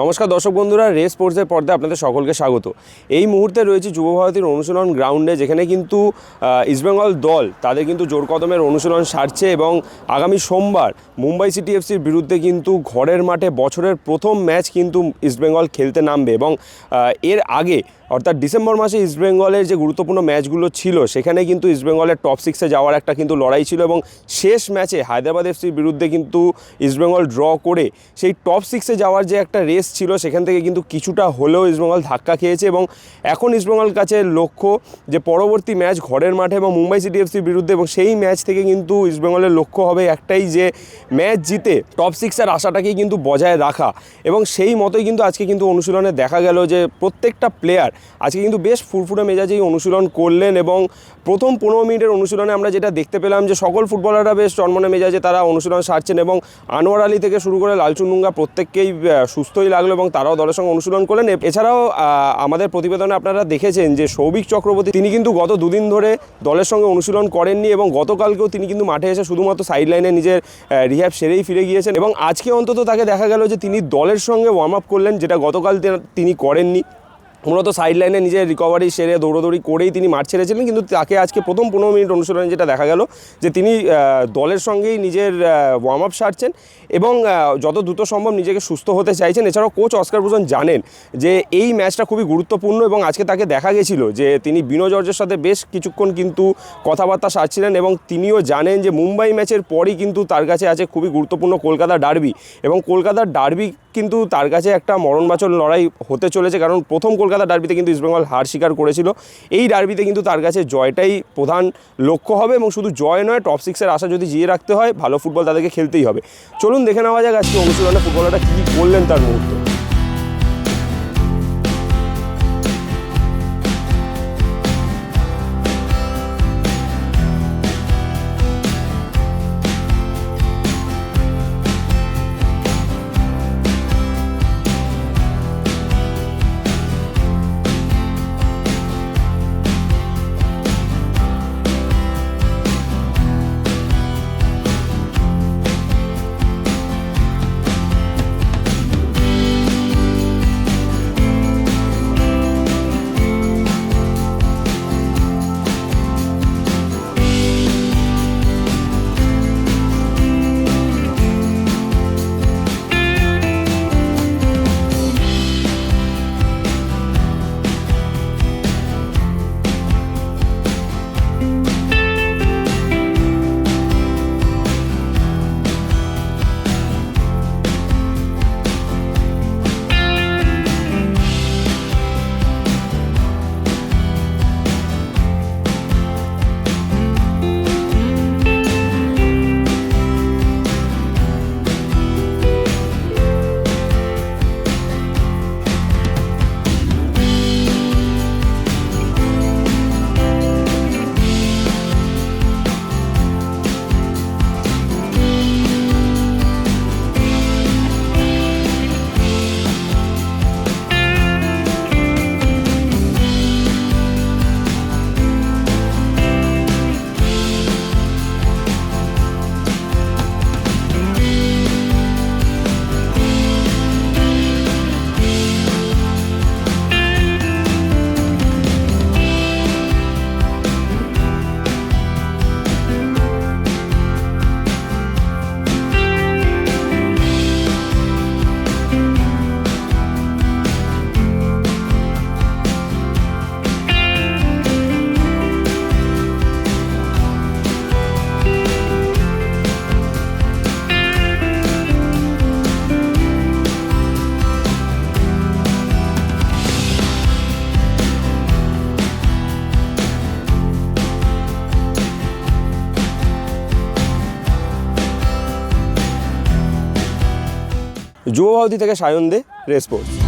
নমস্কার দর্শক বন্ধুরা, রেস স্পোর্টসের পর্দায় আপনাদের সকলকে স্বাগত। এই মুহূর্তে রয়েছে যুবভারতীর অনুশীলন গ্রাউন্ডে, যেখানে কিন্তু ইস্টবেঙ্গল দল তাদের কিন্তু জোর কদমের অনুশীলন সারছে এবং আগামী সোমবার মুম্বাই সিটি এফসির বিরুদ্ধে কিন্তু ঘরের মাঠে বছরের প্রথম ম্যাচ কিন্তু ইস্টবেঙ্গল খেলতে নামবে এবং এর আগে অর্থাৎ ডিসেম্বর মাসে ইস্টবেঙ্গলের যে গুরুত্বপূর্ণ ম্যাচগুলো ছিল, সেখানে কিন্তু ইস্টবেঙ্গলের টপ সিক্সে যাওয়ার একটা কিন্তু লড়াই ছিল এবং শেষ ম্যাচে হায়দ্রাবাদ এফসির বিরুদ্ধে কিন্তু ইস্টবেঙ্গল ড্র করে সেই টপ সিক্সে যাওয়ার যে একটা রেস ছিল, সেখান থেকে কিন্তু কিছুটা হলেও ইস্টবেঙ্গল ধাক্কা খেয়েছে এবং এখন ইস্টবেঙ্গল কাছে লক্ষ্য যে পরবর্তী ম্যাচ ঘরের মাঠে এবং মুম্বাই সিটি এফসির বিরুদ্ধে এবং সেই ম্যাচ থেকে কিন্তু ইস্টবেঙ্গলের লক্ষ্য হবে একটাই যে ম্যাচ জিতে টপ সিক্সের আশাটাকেই কিন্তু বজায় রাখা এবং সেই মতোই কিন্তু আজকে কিন্তু অনুশীলনে দেখা গেল যে প্রত্যেকটা প্লেয়ার আজকে কিন্তু বেশ ফুরফুরে মেজাজেই অনুশীলন করলেন এবং প্রথম পনেরো মিনিটের অনুশীলনে আমরা যেটা দেখতে পেলাম যে সকল ফুটবলাররা বেশ চনমনে মেজাজে তারা অনুশীলন সারছেন এবং আনোয়ার আলী থেকে শুরু করে লালচুনুঙ্গা প্রত্যেককেই সুস্থই লাগল এবং তারাও দলের সঙ্গে অনুশীলন করলেন। এছাড়াও আমাদের প্রতিবেদনে আপনারা দেখেছেন যে সৌভিক চক্রবর্তী, তিনি কিন্তু গত দুদিন ধরে দলের সঙ্গে অনুশীলন করেননি এবং গতকালকেও তিনি কিন্তু মাঠে এসে শুধুমাত্র সাইড লাইনে নিজের রিহ্যাব সেরেই ফিরে গিয়েছেন এবং আজকে অন্তত তাকে দেখা গেল যে তিনি দলের সঙ্গে ওয়ার্ম আপ করলেন, যেটা গতকাল তিনি করেননি। মূলত সাইড লাইনে নিজের রিকভারি সেরে দৌড়দৌড়ি করেই তিনি মাঠ ছেড়েছিলেন, কিন্তু তাকে আজকে প্রথম পনেরো মিনিট অনুশীলনে যেটা দেখা গেল যে তিনি দলের সঙ্গেই নিজের ওয়ার্ম আপ সারছেন এবং যত দ্রুত সম্ভব নিজেকে সুস্থ হতে চাইছেন। এছাড়াও কোচ অস্কার ভূষণ জানেন যে এই ম্যাচটা খুবই গুরুত্বপূর্ণ এবং আজকে তাকে দেখা গেছিল যে তিনি বিনো জর্জের সাথে বেশ কিছুক্ষণ কিন্তু কথাবার্তা সারছিলেন এবং তিনিও জানেন যে মুম্বাই ম্যাচের পরই কিন্তু তার কাছে আছে খুবই গুরুত্বপূর্ণ কলকাতা ডার্বি এবং কলকাতার ডার্বি কিন্তু তার কাছে একটা মরণবাচল লড়াই হতে চলেছে, কারণ প্রথম কলকাতা ডার্বিতে কিন্তু ইস্টবেঙ্গল হার স্বীকার করেছিল। এই ডার্বিতে কিন্তু তার কাছে জয়টাই প্রধান লক্ষ্য হবে এবং শুধু জয় নয় টপ সিক্সের আশা যদি জিয়ে রাখতে হয়, ভালো ফুটবল তাদেরকে খেলতেই হবে। চলুন দেখে নেওয়া যাক আজকে অনুশীলনে ফুটবলাররা কী করলেন তার মুহূর্তে। যুব ভারতী থেকে সায়ন দে রেসপোর্টস